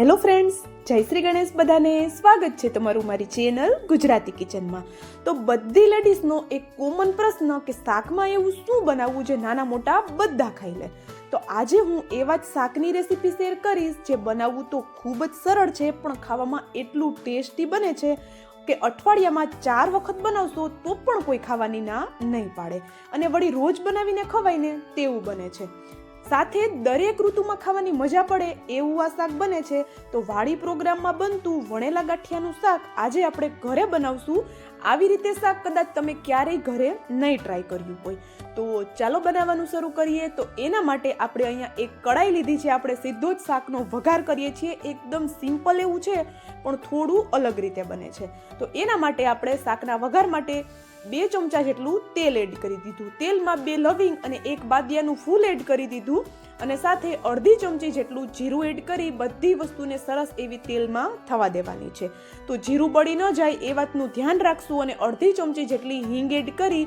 Hello friends જય શ્રી ગણેશ બધાને. સ્વાગત છે તમારું મારી ચેનલ ગુજરાતી કિચનમાં તો બધી લેડીઝનો એક કોમન પ્રશ્ન કે શાકમાં એવું શું બનાવવું જે નાના મોટા બધા ખાઈ લે. તો આજે હું એવા જ શાકની રેસીપી શેર કરીશ જે બનાવવું તો ખૂબ જ સરળ છે, પણ ખાવામાં એટલું ટેસ્ટી બને છે કે અઠવાડિયામાં ચાર વખત બનાવશો તો પણ કોઈ ખાવાની ના નહીં પાડે. અને વળી રોજ બનાવીને ખવાય ને તેવું બને છે. સાથે દરેક ઋતુમાં ખાવાની મજા પડે એવું આ શાક બને છે, તો વાડી પ્રોગ્રામમાં બનતું વણેલા ગાંઠિયાનું શાક આજે આપણે ઘરે બનાવશું. આવી રીતે શાક કદાચ તમે ક્યારેય ઘરે નહીં ટ્રાય કર્યું હોય. તો ચાલો બનાવવાનું શરૂ કરીએ. તો એના માટે આપણે અહીંયા એક કડાઈ લીધી છે. આપણે સીધો જ શાકનો વઘાર કરીએ છીએ. એકદમ સિમ્પલ એવું છે, પણ થોડું અલગ રીતે બને છે. તો એના માટે આપણે શાકના વઘાર માટે બે ચમચા જેટલું તેલ એડ કરી દીધું. તેલમાં બે લવિંગ અને એક બાદિયાનું ફૂલ એડ કરી દીધું. અને સાથે અડધી ચમચી જેટલું જીરું એડ કરી બધી વસ્તુને સરસ એવી તેલમાં થવા દેવાની છે. તો જીરું બળી ન જાય એ વાતનું ધ્યાન રાખશું અને અડધી ચમચી જેટલી હિંગ એડ કરી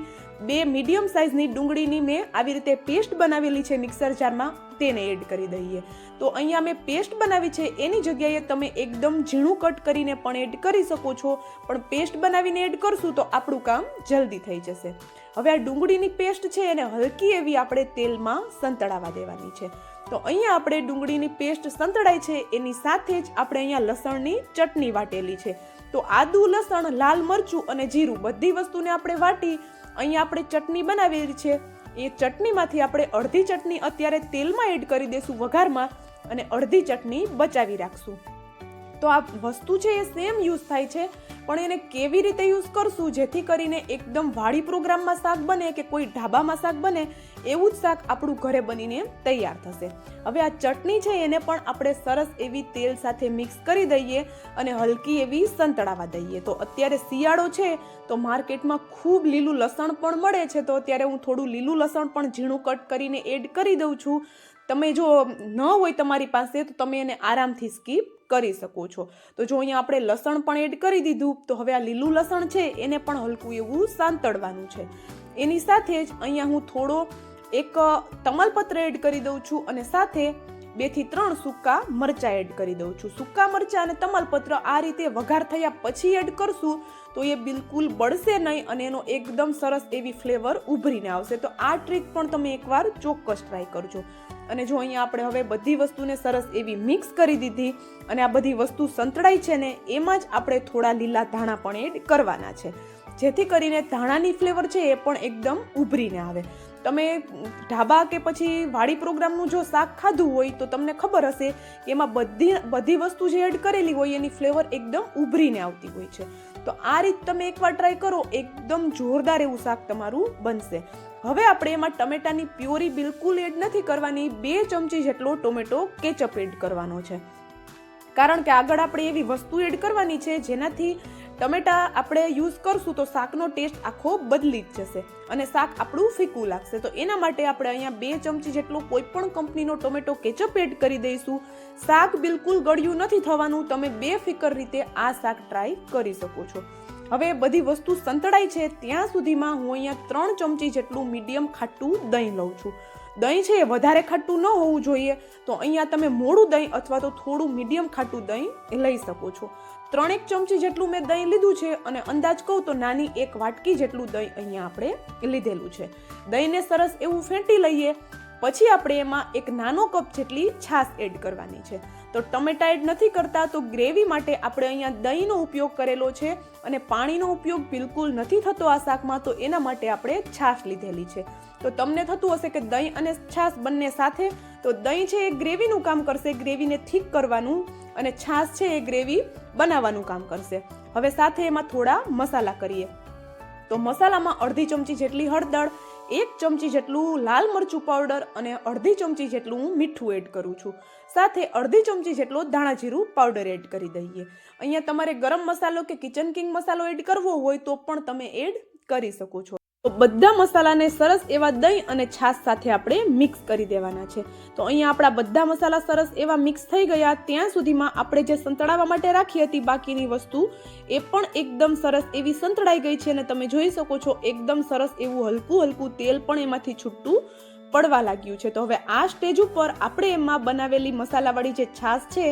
બે મીડિયમ સાઇઝની ડુંગળીની મેં આવી રીતે પેસ્ટ બનાવેલી છે મિક્સર જારમાં તેને એડ કરી દઈએ. તો અહીંયા મેં પેસ્ટ બનાવી છે, એની જગ્યાએ તમે એકદમ ઝીણું કટ કરીને પણ એડ કરી શકો છો. પણ પેસ્ટ બનાવીને એડ કરશું તો આપણું કામ જલ્દી થઈ જશે. હવે આ ડુંગળીની પેસ્ટ છે એને હલકી એવી આપણે તેલમાં સંતળાવા દેવાની છે. તો અહીંયા આપણે ડુંગળીની પેસ્ટ સંતળાય છે, એની સાથે જ આપણે અહીંયા લસણની ચટણી વાટેલી છે. તો આદુ, લસણ, લાલ મરચું અને જીરું બધી વસ્તુને આપણે વાટી અહીંયા આપણે ચટણી બનાવેલી છે. એ ચટણીમાંથી આપણે અડધી ચટણી અત્યારે તેલમાં એડ કરી દઈશું વઘારમાં અને અડધી ચટણી બચાવી રાખશું. તો આ વસ્તુ છે એ સેમ યુઝ થાય છે, પણ એને કેવી રીતે યુઝ કરશું જેથી કરીને એકદમ વાડી પ્રોગ્રામમાં શાક બને કે કોઈ ઢાબામાં શાક બને એવું જ શાક આપણું ઘરે બનીને તૈયાર થશે. હવે આ ચટણી છે એને પણ આપણે સરસ એવી તેલ સાથે મિક્સ કરી દઈએ અને હલકી એવી સંતળાવા દઈએ. તો અત્યારે શિયાળો છે, તો માર્કેટમાં ખૂબ લીલું લસણ પણ મળે છે. તો અત્યારે હું થોડું લીલું લસણ પણ ઝીણું કટ કરીને એડ કરી દઉં છું. તમે જો ન હોય તમારી પાસે, તો તમે એને આરામથી સ્કીપ કરી શકો છો. તો જો અહીંયા આપણે લસણ પણ એડ કરી દીધું, તો હવે આ લીલું લસણ છે, એને પણ હલકું એવું સાંતળવાનું છે. એની સાથે જ અહીંયા હું થોડો એક તમાલપત્ર એડ કરી દઉં છું અને સાથે બેથી ત્રણ સૂકા મરચાં એડ કરી દઉં છું. સૂકા મરચાં અને તમાલપત્ર આ રીતે વઘાર થયા પછી એડ કરશું તો એ બિલકુલ બળશે નહીં અને એનો એકદમ સરસ એવી ફ્લેવર ઉભરીને આવશે. તો આ ટ્રીક પણ તમે એકવાર ચોક્કસ ટ્રાય કરજો. અને જો અહીંયા આપણે હવે બધી વસ્તુને સરસ એવી મિક્સ કરી દીધી અને આ બધી વસ્તુ સંતળાઈ છે ને, એમાં જ આપણે થોડા લીલા ધાણા પણ એડ કરવાના છે. જેથી કરીને ધાણાની ફ્લેવર છે એ પણ એકદમ ઉભરીને આવે. તમે ઢાબા કે પછી વાડી પ્રોગ્રામનું જો શાક ખાધું હોય તો તમને ખબર હશે કે એમાં બધી બધી વસ્તુ જે એડ કરેલી હોય એની ફ્લેવર એકદમ ઉભરીને આવતી હોય છે. તો આ રીત તમે એકવાર ટ્રાય કરો, એકદમ જોરદાર એવું શાક તમારું બનશે. હવે આપણે એમાં ટમેટાની પ્યોરી બિલકુલ એડ નથી કરવાની, બે ચમચી જેટલો ટોમેટો કેચઅપ એડ કરવાનો છે. કારણ કે આગળ આપણે એવી વસ્તુ એડ કરવાની છે, જેનાથી ટમેટા આપણે યુઝ કરશું તો શાકનો ટેસ્ટ આખો બદલી જ જશે અને શાક આપણું ફીકું લાગશે. તો એના માટે આપણે અહીંયા બે ચમચી જેટલો કોઈ પણ કંપનીનો ટોમેટો કેચઅપ એડ કરી દઈશું. શાક બિલકુલ ગળ્યું નથી થવાનું, તમે બે ફિકર રીતે આ શાક ટ્રાય કરી શકો છો. હવે બધી વસ્તુ સંતળાઈ છે, ત્યાં સુધીમાં હું અહીંયા ત્રણ ચમચી જેટલું મીડિયમ ખાટું દહીં લઉં છું. દહીં છે એ વધારે ખાટું ન હોવું જોઈએ. તો અહીંયા તમે મોડું દહીં અથવા તો થોડું મીડિયમ ખાટું દહીં લઈ શકો છો. ત્રણેક ચમચી જેટલું મેં દહીં લીધું છે અને અંદાજ કહું તો નાની એક વાટકી જેટલું દહીં અહીંયા આપણે લીધેલું છે. દહીંને સરસ એવું ફેંટી લઈએ પછી આપણે એમાં એક નાનો કપ જેટલી છાશ એડ કરવાની છે. તો ટમેટા એડ નથી કરતા તો ગ્રેવી માટે આપણે અહીંયા દહીંનો ઉપયોગ કરેલો છે અને પાણીનો ઉપયોગ બિલકુલ નથી થતો આ શાકમાં તો એના માટે આપણે છાશ લીધેલી છે. તો તમને થતું હશે કે દહીં અને છાશ બંને સાથે, તો દહીં છે એ ગ્રેવીનું કામ કરશે, ગ્રેવીને થીક કરવાનું અને છાશ છે એ ગ્રેવી બનાવવાનું કામ કરશે. હવે સાથે એમાં થોડા મસાલા કરીએ. તો મસાલામાં અડધી ચમચી જેટલી હળદર એક ચમચી જેટલું લાલ મરચું પાવડર અને અડધી ચમચી જેટલું હું મીઠું એડ કરું છું. સાથે અડધી ચમચી જેટલો ધાણા જીરું પાવડર એડ કરી દઈએ. અહીંયા તમારે ગરમ મસાલો કે કિચન કિંગ મસાલો એડ કરવો હોય તો પણ તમે એડ કરી શકો છો. તો બધા મસાલાને સરસ એવા દહીં અને છાશ સાથે આપણે મિક્સ કરી દેવાના છે. તો અહીંયા આપણા બધા મસાલા સરસ એવા મિક્સ થઈ ગયા. ત્યાં સુધીમાં આપણે જે સંતળાવવા માટે રાખી હતી બાકીની વસ્તુ, એ પણ એકદમ સરસ એવી સંતળાઈ ગઈ છે અને તમે જોઈ શકો છો એકદમ સરસ એવું હલકું હલકું તેલ પણ એમાંથી છૂટું પડવા લાગ્યું છે. તો હવે આ સ્ટેજ ઉપર આપણે એમાં બનાવેલી મસાલાવાળી જે છાશ છે,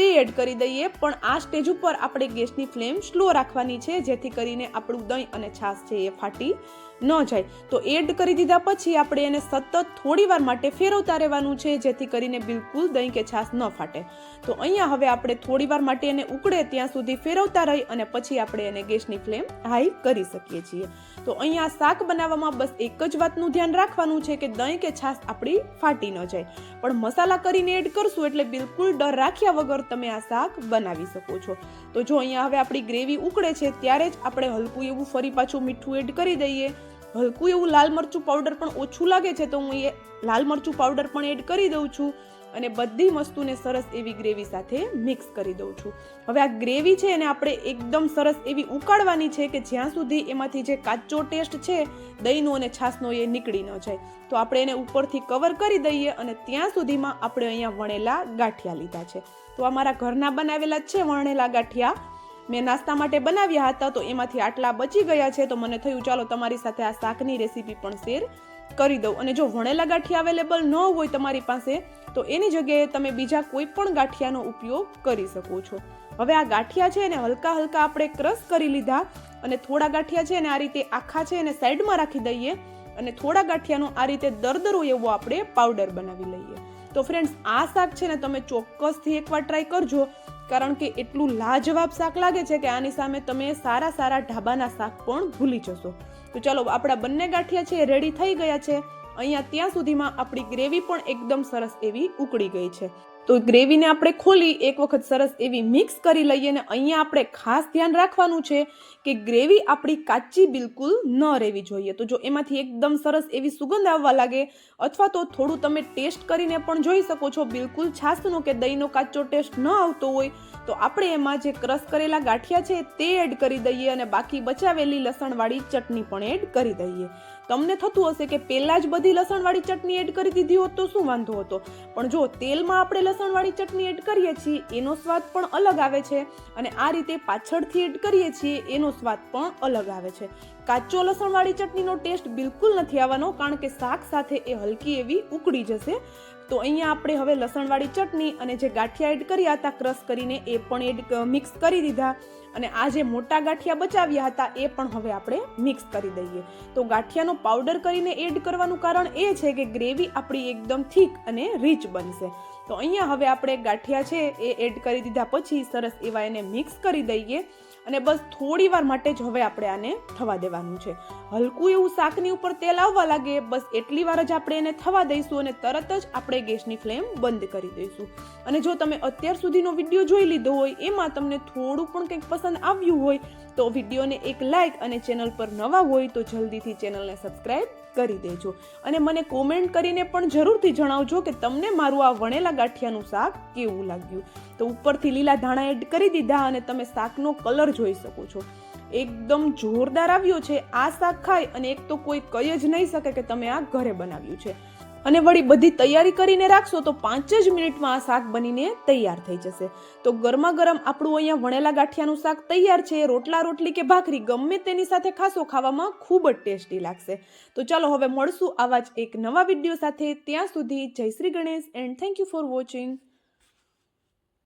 તે એડ કરી દઈએ. પણ આ સ્ટેજ ઉપર આપણે ગેસની ફ્લેમ સ્લો રાખવાની છે, જેથી કરીને આપણું દહીં અને છાશ છે એ ફાટી ન જાય. તો એડ કરી દીધા પછી આપણે એને સતત થોડી વાર માટે ફેરવતા રહેવાનું છે, જેથી કરીને બિલકુલ દહીં કે છાશ ન ફાટે. તો અહીંયા હવે આપણે થોડી વાર માટે એને ઉકળે, ત્યાં સુધી ફેરવતા રહી અને પછી આપણે એને ગેસની ફ્લેમ હાઈ કરી શકીએ છીએ. તો અહીંયા શાક બનાવવામાં બસ એક જ વાતનું ધ્યાન રાખવાનું છે કે દહીં કે છાશ આપણી ફાટી ન જાય. પણ મસાલા કરીને એડ કરશું એટલે બિલકુલ ડર રાખ્યા વગર તમે આ શાક બનાવી શકો છો. તો જો અહીંયા હવે આપણી ગ્રેવી ઉકળે છે, ત્યારે જ આપણે હલકું એવું ફરી પાછું મીઠું એડ કરી દઈએ. હલકું એવું લાલ મરચું પાવડર પણ ઓછું લાગે છે તો હું એ લાલ મરચું પાવડર પણ એડ કરી દઉં છું અને બધી વસ્તુને સરસ એવી ગ્રેવી સાથે મિક્સ કરી દઉં છું. હવે આ ગ્રેવી છે એને આપણે એકદમ સરસ એવી ઉકાળવાની છે કે જ્યાં સુધી એમાંથી જે કાચો ટેસ્ટ છે, દહીંનો અને છાશનો એ નીકળી ન જાય. તો આપણે એને ઉપરથી કવર કરી દઈએ અને ત્યાં સુધીમાં આપણે અહીંયા વણેલા ગાંઠિયા લીધા છે. તો આ મારા ઘરના બનાવેલા છે વણેલા ગાંઠિયા. મેં નાસ્તા માટે બનાવ્યા હતા તો એમાંથી આટલા બચી ગયા છે તો મને થયું, ચાલો તમારી સાથે આ શાકની રેસીપી પણ શેર કરી દઉં. અને જો વણેલા ગાંઠિયા અવેલેબલ ન હોય તમારી પાસે, તો એની જગ્યાએ તમે બીજા કોઈ પણ ગાંઠિયાનો ઉપયોગ કરી શકો છો. હવે આ ગાંઠિયા છે એને હલકા હલકા આપણે ક્રશ કરી લીધા અને થોડા ગાંઠિયા છે ને આ રીતે આખા છે એને સાઈડમાં રાખી દઈએ અને થોડા ગાંઠિયાનો આ રીતે દરદરો એવો આપણે પાવડર બનાવી લઈએ. તો ફ્રેન્ડ્સ આ શાક છે ને તમે ચોક્કસથી એકવાર ટ્રાય કરજો. કારણ કે એટલું લાજવાબ શાક લાગે છે કે આની સામે તમે સારા સારા ઢાબાના શાક પણ ભૂલી જશો. તો ચાલો, આપણા બંને ગાંઠિયા છે રેડી થઈ ગયા છે. અહીંયા ત્યાં સુધીમાં આપણી ગ્રેવી પણ એકદમ સરસ એવી ઉકળી ગઈ છે. તો ગ્રેવીને આપણે ખોલી, એક વખત સરસ એવી મિક્સ કરી લઈએ અને અહીંયા આપણે ખાસ ધ્યાન રાખવાનું છે કે ગ્રેવી આપણી કાચી બિલકુલ ન રહેવી જોઈએ. તો જો એમાંથી એકદમ સરસ એવી સુગંધ આવવા લાગે, અથવા તો થોડું તમે ટેસ્ટ કરીને પણ જોઈ શકો છો, બિલકુલ છાશનો કે દહીંનો કાચો ટેસ્ટ ન આવતો હોય, તો આપણે એમાં જે ક્રશ કરેલા ગાંઠિયા છે તે એડ કરી દઈએ અને બાકી બચાવેલી લસણવાળી ચટણી પણ એડ કરી દઈએ. તમને થતું હશે કે પહેલાં જ બધી લસણવાળી ચટણી એડ કરી દીધી હોત તો શું વાંધો હતો? પણ જો તેલમાં આપણે લસણવાળી ચટણી એડ કરીએ છીએ, એનો સ્વાદ પણ અલગ આવે છે અને આ રીતે પાછળથી એડ કરીએ છીએ, એનો સ્વાદ પણ અલગ આવે છે. કાચો લસણવાળી ચટણીનો ટેસ્ટ બિલકુલ નથી આવવાનો, કારણ કે શાક સાથે એ હલકી એવી ઉકળી જશે. તો અહીંયા આપણે હવે લસણવાળી ચટણી અને જે ગાંઠિયા એડ કર્યા હતા ક્રશ કરીને એ પણ એડ મિક્સ કરી દીધા. અને આ જે મોટા ગાંઠિયા બચાવ્યા હતા, એ પણ હવે આપણે મિક્સ કરી દઈએ. તો ગાંઠિયાનો પાવડર કરીને એડ કરવાનું કારણ એ છે કે ગ્રેવી આપણી એકદમ થીક અને રીચ બનશે. તો અહીંયા હવે આપણે ગાંઠિયા છે એ એડ કરી દીધા પછી સરસ એવા એને મિક્સ કરી દઈએ. અને બસ થોડી વાર માટે જ હવે આપણે આને થવા દેવાનું છે. હલકું એવું શાકની ઉપર તેલ આવવા લાગે, બસ એટલી વાર જ આપણે એને થવા દઈશું અને તરત જ આપણે ગેસની ફ્લેમ બંધ કરી દઈશું. અને જો તમે અત્યાર સુધીનો વીડિયો જોઈ લીધો હોય, એમાં તમને થોડું પણ કંઈક પસંદ આવ્યું હોય, તો વિડીયોને એક લાઇક અને ચેનલ પર નવા હોય તો જલ્દીથી ચેનલને સબસ્ક્રાઇબ કરી દેજો. અને મને કોમેન્ટ કરીને પણ જરૂરથી જણાવજો કે તમને મારું આ વણેલા ગાંઠિયાનું શાક કેવું લાગ્યું. તો ઉપરથી લીલા ધાણા એડ કરી દીધા અને તમે શાકનો કલર જોઈ શકો છો. એકદમ જોરદાર આવ્યો છે. આ શાક ખાય અને એક તો કોઈ કહી જ નહીં શકે કે તમે આ ઘરે બનાવ્યું છે. અને વળી બધી તૈયારી કરીને રાખશો તો પાંચ જ મિનિટમાં આ શાક બનીને તૈયાર થઈ જશે. તો ગરમા ગરમ આપણું અહીંયા વણેલા ગાંઠિયાનું શાક તૈયાર છે. રોટલા રોટલી કે ભાખરી ગમે તેની સાથે ખાશો ખાવામાં ખૂબ જ ટેસ્ટી લાગશે. તો ચાલો હવે મળશું આવા જ એક નવા વીડિયો સાથે. ત્યાં સુધી Jay Shri Ganesh and thank you for watching